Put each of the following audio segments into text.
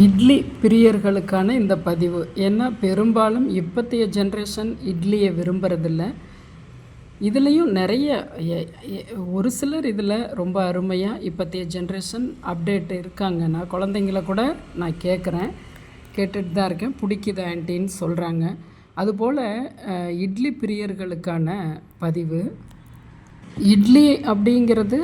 இட்லி பிரியர்களுக்கான இந்த பதிவு. ஏன்னா பெரும்பாலும் இப்போத்தைய ஜென்ரேஷன் இட்லியை விரும்புறதில்ல. இதுலேயும் நிறைய ஒரு சிலர் இதில் ரொம்ப அருமையாக இப்போத்தைய ஜென்ரேஷன் அப்டேட் இருக்காங்க. நான் குழந்தைங்கள கூட நான் கேட்குறேன் கேட்டுட்டு தான் இருக்கேன். பிடிக்குது ஆன்ட்டின்னு சொல்கிறாங்க அதுபோல் இட்லி பிரியர்களுக்கான பதிவு. இட்லி அப்படிங்கிறது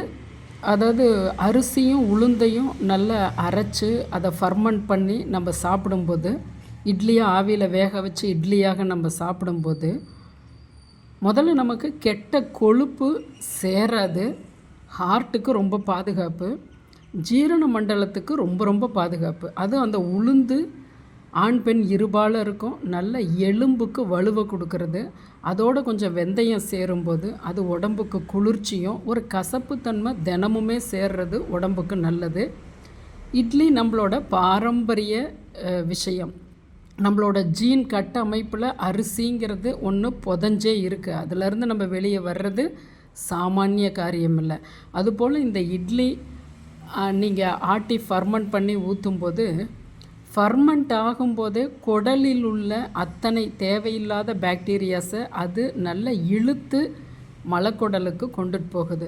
அதாவது அரிசியும் உளுந்தையும் நல்லா அரைச்சு அதை ஃபர்மெண்ட் பண்ணி நம்ம சாப்பிடும்போது இட்லியை ஆவியில் வேக வச்சு இட்லியாக நம்ம சாப்பிடும்போது முதல்ல நமக்கு கெட்ட கொழுப்பு சேராது ஹார்ட்டுக்கு ரொம்ப பாதுகாப்பு ஜீரண மண்டலத்துக்கு ரொம்ப ரொம்ப பாதுகாப்பு. அதுவும் அந்த உளுந்து ஆண் பெண் இருபாலும் இருக்கும். நல்ல எலும்புக்கு வலுவை கொடுக்கறது. அதோட கொஞ்சம் வெந்தயம் சேரும்போது அது உடம்புக்கு குளிர்ச்சியும் ஒரு கசப்புத்தன்மை தினமுமே சேர்றது உடம்புக்கு நல்லது. இட்லி நம்மளோட பாரம்பரிய விஷயம். நம்மளோட ஜீன் கட்டமைப்பில் அரிசிங்கிறது ஒன்று புதஞ்சே இருக்குது அதுலேருந்து நம்ம வெளியே வர்றது சாமானிய காரியம் இல்லை அதுபோல் இந்த இட்லி நீங்கள் ஆட்டி ஃபர்மெண்ட் பண்ணி ஊற்றும்போது ஃபர்மெண்ட் ஆகும்போதே குடலில் உள்ள அத்தனை தேவையில்லாத பாக்டீரியாஸை அது நல்ல இழுத்து மலக்குடலுக்கு கொண்டுட்டு போகுது.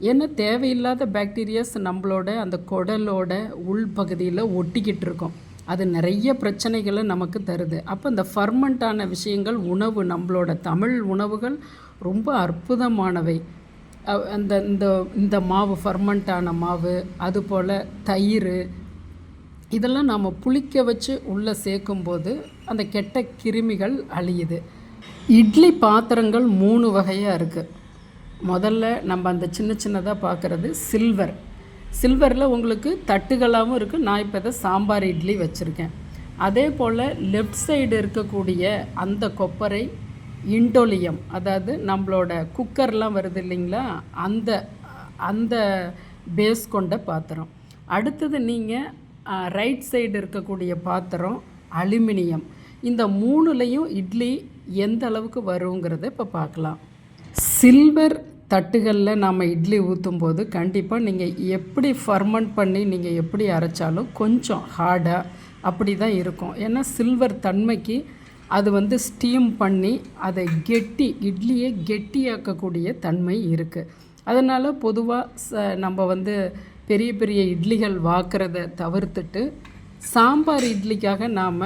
ஏன்னா தேவையில்லாத பாக்டீரியாஸ் நம்மளோட அந்த குடலோட உள்பகுதியில் ஒட்டிக்கிட்டு இருக்கோம். அது நிறைய பிரச்சனைகளை நமக்கு தருது. அப்போ இந்த ஃபர்மெண்டான விஷயங்கள் உணவு நம்மளோட தமிழ் உணவுகள் ரொம்ப அற்புதமானவை. அந்த இந்த இந்த மாவு ஃபர்மெண்டான மாவு அதுபோல் தயிர் இதெல்லாம் நாம் புளிக்க வச்சு உள்ளே சேர்க்கும்போது அந்த கெட்ட கிருமிகள் அழியுது. இட்லி பாத்திரங்கள் மூணு வகையாக இருக்குது முதல்ல நம்ம அந்த சின்ன சின்னதாக பார்க்குறது சில்வர். சில்வரில் உங்களுக்கு தட்டுகளாகவும் இருக்குது நான் இப்போ இதை சாம்பார் இட்லி வச்சுருக்கேன். அதே போல் லெஃப்ட் சைடு இருக்கக்கூடிய அந்த கொப்பரை இண்டோலியம் அதாவது நம்மளோட குக்கர்லாம் வருது இல்லைங்களா? அந்த அந்த பேஸ் கொண்ட பாத்திரம். அடுத்தது நீங்கள் ரைட் சைடு இருக்கக்கூடிய பாத்திரம் அலுமினியம். இந்த மூணுலேயும் இட்லி எந்த அளவுக்கு வருங்கிறத இப்போ பார்க்கலாம் சில்வர் தட்டுகளில் நாம் இட்லி ஊற்றும் போது கண்டிப்பாக நீங்கள் எப்படி ஃபர்மெண்ட் பண்ணி நீங்கள் எப்படி அரைச்சாலும் கொஞ்சம் ஹார்டாக அப்படி தான் இருக்கும். ஏன்னா சில்வர் தன்மைக்கு அது வந்து ஸ்டீம் பண்ணி அதை கெட்டி இட்லியை கெட்டியாக்கக்கூடிய தன்மை இருக்குது அதனால் பொதுவாக ச நம்ம வந்து பெரிய பெரிய இட்லிகள் வாக்குறத தவிர்த்துட்டு சாம்பார் இட்லிக்காக நாம்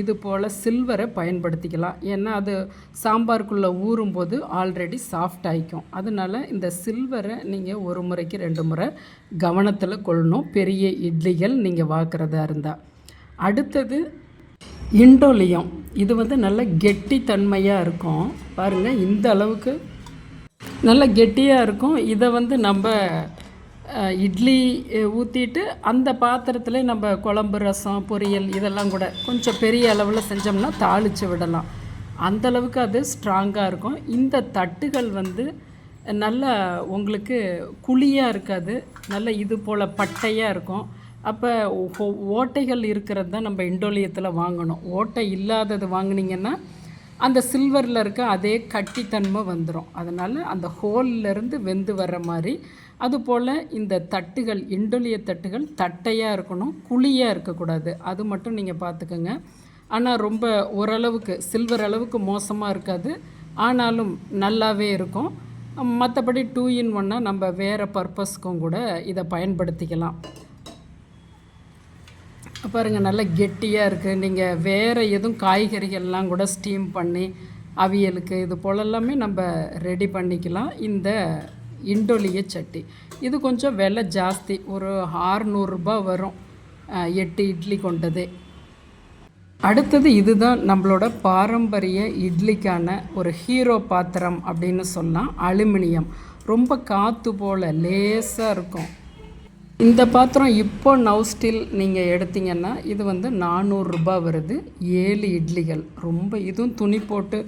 இது போல் சில்வரை பயன்படுத்திக்கலாம். ஏன்னா அது சாம்பாருக்குள்ளே ஊறும்போது ஆல்ரெடி சாஃப்ட் ஆகிக்கும் அதனால் இந்த சில்வரை நீங்கள் ஒரு முறைக்கு ரெண்டு முறை கவனத்தில் கொள்ளணும். பெரிய இட்லிகள் நீங்கள் வாக்குறதா இருந்தால் அடுத்தது இண்டோலியம். இது வந்து நல்ல கெட்டித்தன்மையாக இருக்கும். பாருங்கள் இந்த அளவுக்கு நல்ல கெட்டியாக இருக்கும். இதை வந்து நம்ம இட்லி ஊற்றிட்டு அந்த பாத்திரத்தில் நம்ம குழம்பு ரசம் பொரியல் இதெல்லாம் கூட கொஞ்சம் பெரிய அளவில் செஞ்சோம்னா தாளித்து விடலாம். அந்த அளவுக்கு அது ஸ்ட்ராங்காக இருக்கும். இந்த தட்டுகள் வந்து நல்ல உங்களுக்கு குழியாக இருக்காது. நல்ல இது போல் பட்டையாக இருக்கும். அப்போ ஓ- ஓட்டைகள் இருக்கிறது தான் நம்ம இண்டோலியத்தில் வாங்கணும். ஓட்டை இல்லாதது வாங்குனீங்கன்னா அந்த சில்வரில் இருக்க அதே கட்டித்தன்மை வந்துடும் அதனால் அந்த ஹோல்ல இருந்து வெந்து வர்ற மாதிரி அதுபோல் இந்த தட்டுகள் இண்டோலிய தட்டுகள் தட்டையாக இருக்கணும் குழியாக இருக்கக்கூடாது. அது மட்டும் நீங்கள் பார்த்துக்கோங்க ஆனால் ரொம்ப ஓரளவுக்கு சில்வர் அளவுக்கு மோசமாக இருக்காது. ஆனாலும் நல்லாவே இருக்கும். மற்றபடி டூ இன் ஒன்னாக நம்ம வேறு பர்பஸ்க்கும் கூட இதை பயன்படுத்திக்கலாம். பாருங்கள் நல்லா கெட்டியாக இருக்குது நீங்கள் வேறு எதுவும் காய்கறிகள்லாம் கூட ஸ்டீம் பண்ணி அவியலுக்கு இது போல எல்லாமே நம்ம ரெடி பண்ணிக்கலாம். இந்த இண்டோலிய சட்டி. இது கொஞ்சம் விலை ஜாஸ்தி. ஒரு ஆறுநூறுபா வரும். எட்டு இட்லி கொண்டது. அடுத்தது இதுதான் நம்மளோட பாரம்பரிய இட்லிக்கான ஒரு ஹீரோ பாத்திரம் அப்படின்னு சொல்லலாம் அலுமினியம். ரொம்ப காற்று போல் லேசாக இருக்கும். இந்த பாத்திரம் இப்போ நவ் ஸ்டில் நீங்கள் எடுத்தீங்கன்னா இது வந்து நானூறுரூபா வருது. ஏழு இட்லிகள். ரொம்ப இதுவும் துணி போட்டு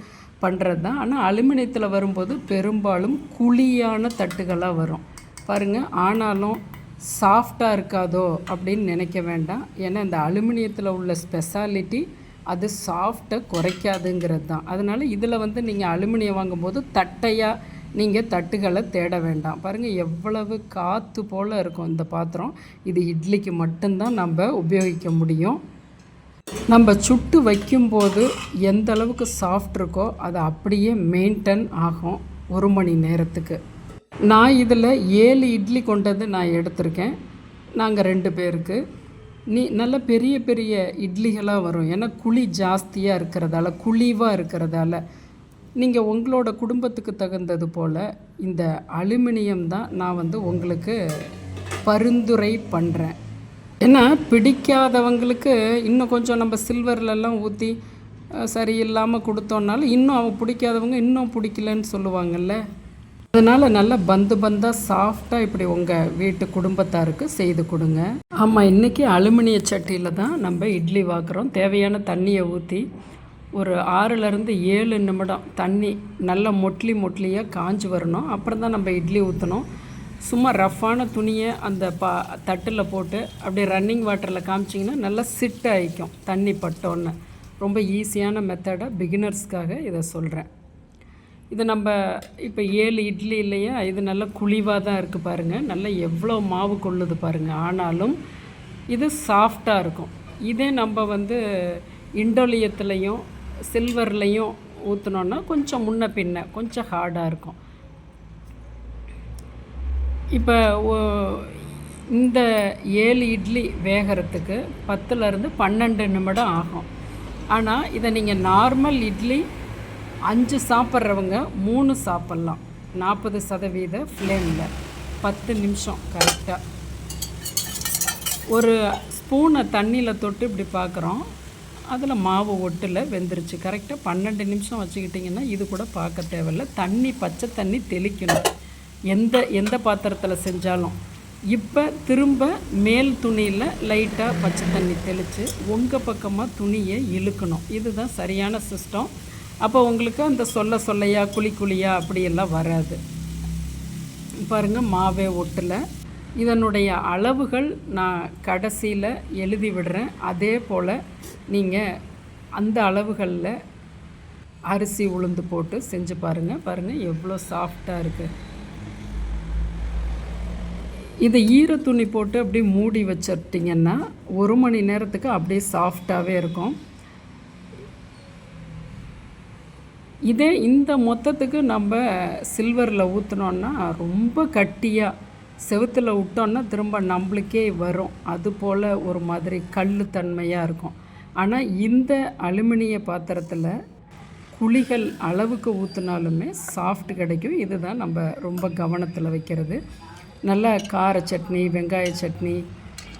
பண்ணுறது தான். ஆனால் அலுமினியத்தில் வரும்போது பெரும்பாலும் குழியான தட்டுகளாக வரும். பாருங்கள் ஆனாலும் சாஃப்டாக இருக்காதோ அப்படின்னு நினைக்க வேண்டாம். ஏன்னா இந்த அலுமினியத்தில் உள்ள ஸ்பெஷாலிட்டி அது சாஃப்டை குறைக்காதுங்கிறது தான். அதனால் இதில் வந்து நீங்கள் அலுமினியம் வாங்கும்போது தட்டையாக நீங்கள் தட்டுகளை தேட வேண்டாம். பாருங்கள் எவ்வளவு காற்று போல் இருக்கும் இந்த பாத்திரம். இது இட்லிக்கு மட்டும்தான் நம்ம உபயோகிக்க முடியும். நம்ம சுட்டு வைக்கும்போது எந்த அளவுக்கு சாஃப்ட் இருக்கோ அது அப்படியே மெயின்டைன் ஆகும் ஒரு மணி நேரத்துக்கு. நான் இதில் ஏழு இட்லி கொண்டது நான் எடுத்திருக்கேன். நாங்கள் ரெண்டு பேருக்கு. நீ நல்ல பெரிய பெரிய இட்லிகளாக வரும். ஏன்னா குழி ஜாஸ்தியாக இருக்கிறதால குழிவாக இருக்கிறதால நீங்கள் உங்களோட குடும்பத்துக்கு தகுந்தது போல் இந்த அலுமினியம் தான் நான் வந்து உங்களுக்கு பரிந்துரை பண்ணுறேன் ஏன்னா பிடிக்காதவங்களுக்கு இன்னும் கொஞ்சம் நம்ம சில்வர்லலாம் ஊற்றி சரியில்லாமல் கொடுத்தோன்னாலும் இன்னும் அவன் பிடிக்காதவங்க இன்னும் பிடிக்கலன்னு சொல்லுவாங்கல்ல. அதனால் நல்லா பந்து பந்தாக சாஃப்டாக இப்படி உங்கள் வீட்டு குடும்பத்தாருக்கு செய்து கொடுங்க. ஆமாம் இன்றைக்கி அலுமினிய சட்டியில் தான் நம்ம இட்லி வாக்குறோம் தேவையான தண்ணியை ஊற்றி ஒரு ஆறுலேருந்து ஏழு நிமிடம் தண்ணி நல்லா மொட்லி மொட்லியாக காஞ்சி வரணும். அப்புறம் தான் நம்ம இட்லி ஊற்றணும் சும்மா ரஃப்பான துணியை அந்த பா தட்டில் போட்டு அப்படியே ரன்னிங் வாட்டரில் காமிச்சிங்கன்னா நல்லா சிட் ஆகிக்கும் தண்ணி பட்டோன்னு. ரொம்ப ஈஸியான மெத்தடாக பிகினர்ஸ்க்காக இதை சொல்கிறேன் இது நம்ம இப்போ ஏழு இட்லி இல்லையா இது நல்லா குழிவாக தான் இருக்குது பாருங்கள் நல்லா எவ்வளோ மாவு கொள்ளுது பாருங்கள் ஆனாலும் இது சாஃப்டாக இருக்கும். இதே நம்ம வந்து இண்டோலியத்துலேயும் சில்வர்லேயும் ஊற்றினோன்னா கொஞ்சம் முன்ன பின்ன கொஞ்சம் ஹார்டாக இருக்கும். இப்போ இந்த ஏழு இட்லி வேகிறதுக்கு பத்துலேருந்து பன்னெண்டு நிமிடம் ஆகும். ஆனால் இதை நீங்கள் நார்மல் இட்லி அஞ்சு சாப்பிட்றவங்க மூணு சாப்பிட்லாம். நாற்பது சதவீத ஃப்ளேமில். பத்து நிமிஷம் கரெக்டாக ஒரு ஸ்பூனை தண்ணியில் தொட்டு இப்படி பார்க்குறோம் அதில் மாவு ஒட்டில் வெந்துருச்சு. கரெக்டாக பன்னெண்டு நிமிஷம் வச்சுக்கிட்டிங்கன்னா இது கூட பார்க்க தேவையில்ல. தண்ணி பச்சை தண்ணி தெளிக்கணும். எந்த எந்த பாத்திரத்தில் செஞ்சாலும். இப்போ திரும்ப மேல் துணியில் லைட்டாக பச்சை தண்ணி தெளித்து உங்கள் பக்கமாக துணியை இழுக்கணும். இதுதான் சரியான சிஸ்டம் அப்போ உங்களுக்கு அந்த சொல்ல சொல்லையா குழி குழியா அப்படியெல்லாம் வராது. பாருங்கள் மாவே ஒட்டில். இதனுடைய அளவுகள் நான் கடைசியில் எழுதி விடுறேன். அதே போல் நீங்கள் அந்த அளவுகளில் அரிசி உளுந்து போட்டு செஞ்சு பாருங்கள் பாருங்கள் எவ்வளோ சாஃப்டாக இருக்குது இதை ஈர துணி போட்டு அப்படியே மூடி வச்சிட்டிங்கன்னா ஒரு மணி நேரத்துக்கு அப்படியே சாஃப்டாகவே இருக்கும். இதே இந்த மொத்தத்துக்கு நம்ம சில்வரில் ஊற்றினோன்னா ரொம்ப கட்டியாக செவுத்தில் விட்டோன்னா திரும்ப நம்மளுக்கே வரும். அது போல் ஒரு மாதிரி கல் தன்மையாக இருக்கும். ஆனால் இந்த அலுமினிய பாத்திரத்தில் குழிகள் அளவுக்கு ஊற்றினாலுமே சாஃப்ட் கிடைக்கும். இதுதான் நம்ம ரொம்ப கவனத்தில் வைக்கிறது. நல்ல கார சட்னி வெங்காய சட்னி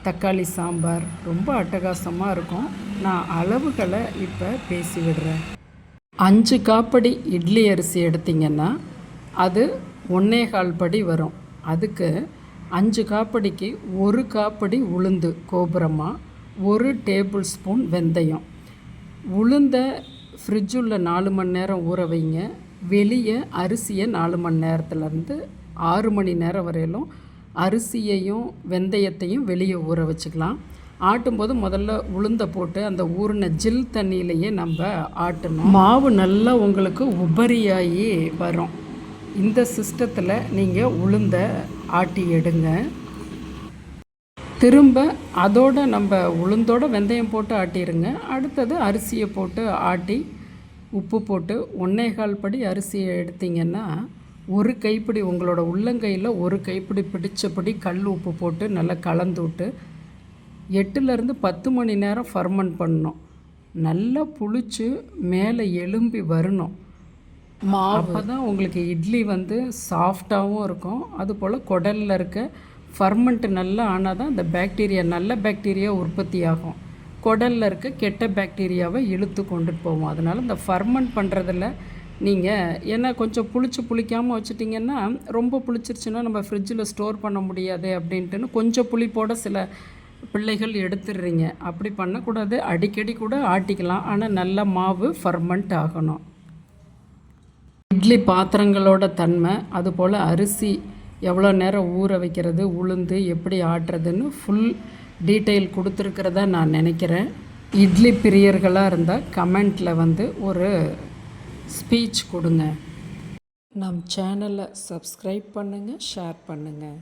தக்காளி சாம்பார் ரொம்ப அட்டகாசமாக இருக்கும். நான் அளவுகளை இப்போ பேசி விடுறேன். அஞ்சு காப்படி இட்லி அரிசி எடுத்திங்கன்னா அது ஒன்றே கால் படி வரும். அதுக்கு அஞ்சு காப்படிக்கு ஒரு காப்படி உளுந்து கோபுரமாக ஒரு டேபிள் ஸ்பூன் வெந்தயம். உளுந்த ஃப்ரிட்ஜுள்ள நாலு மணி நேரம் ஊற வைங்க. வெளியே அரிசியை நாலு மணி நேரத்துலேருந்து ஆறு மணி நேரம் வரையிலும் அரிசியையும் வெந்தயத்தையும் வெளியே ஊற வச்சுக்கலாம். ஆட்டும்போது முதல்ல உளுந்த போட்டு அந்த ஊறின ஜில் தண்ணியிலையே நம்ம ஆட்டணும். மாவு நல்லா உங்களுக்கு உபரியாகி வரும். இந்த சிஸ்டத்தில் நீங்கள் உளுந்த ஆட்டி எடுங்க. திரும்ப அதோட நம்ம உளுந்தோட வெந்தயம் போட்டு ஆட்டிடுங்க அடுத்தது அரிசியை போட்டு ஆட்டி உப்பு போட்டு ஒன்னேகால் படி அரிசியை எடுத்திங்கன்னா ஒரு கைப்பிடி உங்களோட உள்ளங்கையில் ஒரு கைப்பிடி பிடிச்சபடி கல் உப்பு போட்டு நல்லா கலந்து விட்டு எட்டுலேருந்து பத்து மணி நேரம் ஃபர்மன் பண்ணணும். நல்லா புளிச்சு மேலே எலும்பி வரணும். அப்போ தான் உங்களுக்கு இட்லி வந்து சாஃப்டாகவும் இருக்கும். அதுபோல் குடலில் இருக்க ஃபர்மெண்ட்டு நல்லா ஆனால் தான் அந்த பாக்டீரியா நல்ல பாக்டீரியா உற்பத்தி ஆகும். குடலில் இருக்க கெட்ட பாக்டீரியாவை இழுத்து கொண்டுட்டு போவோம் அதனால் இந்த ஃபர்மெண்ட் பண்ணுறதில் நீங்கள் ஏன்னா கொஞ்சம் புளிச்சு புளிக்காமல் வச்சுட்டிங்கன்னா ரொம்ப புளிச்சிருச்சுன்னா நம்ம ஃப்ரிட்ஜில் ஸ்டோர் பண்ண முடியாது அப்படின்ட்டுன்னு கொஞ்சம் புளிப்போட சில பிள்ளைகள் எடுத்துடுறீங்க. அப்படி பண்ணக்கூடாது. அடிக்கடி கூட ஆட்டிக்கலாம். ஆனால் நல்ல மாவு ஃபர்மெண்ட் ஆகணும். இட்லி பாத்திரங்களோட தன்மை அதுபோல் அரிசி எவ்வளோ நேரம் ஊற வைக்கிறது உளுந்து எப்படி ஆட்டுறதுன்னு ஃபுல் டீட்டெயில் கொடுத்துருக்கிறதா நான் நினைக்கிறேன். இட்லி பிரியர்களாக இருந்தால் கமெண்ட்டில் வந்து ஒரு ஸ்பீச் கொடுங்க. நம் சேனலை சப்ஸ்கிரைப் பண்ணுங்கள் ஷேர் பண்ணுங்கள்